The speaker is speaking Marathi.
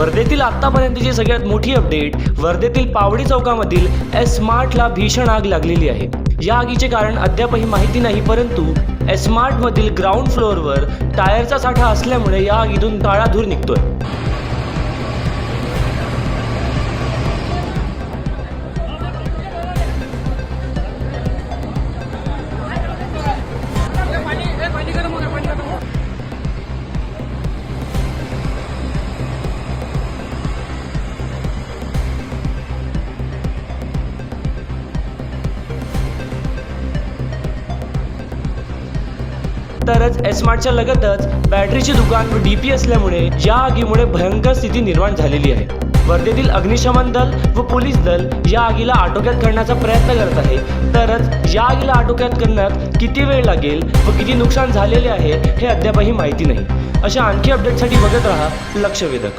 वर्धेतील आतापर्यंतची सगळ्यात मोठी अपडेट वर्धेतील पावडी चौकामधील एस्मार्टला भीषण आग लागलेली आहे. या आगीचे कारण अद्यापही माहिती नाही परंतु एस ग्राउंड फ्लोअरवर टायरचा साठा असल्यामुळे या आगीतून काळा धूर निघतोय. तरच एस्मार्टच्या लगतच बॅटरीचे दुकान व डीपी असल्यामुळे या आगीमुळे भयंकर स्थिती निर्माण झालेली आहे. वर्धेतील अग्निशमन दल व पोलीस दल या आगीला आटोक्यात करण्याचा प्रयत्न करत आहे. तरच या आगीला आटोक्यात करण्यात किती वेळ लागेल व किती नुकसान झालेले आहे हे अद्यापही माहिती नाही. अशा आणखी अपडेटसाठी बघत राहा लक्षवेधक.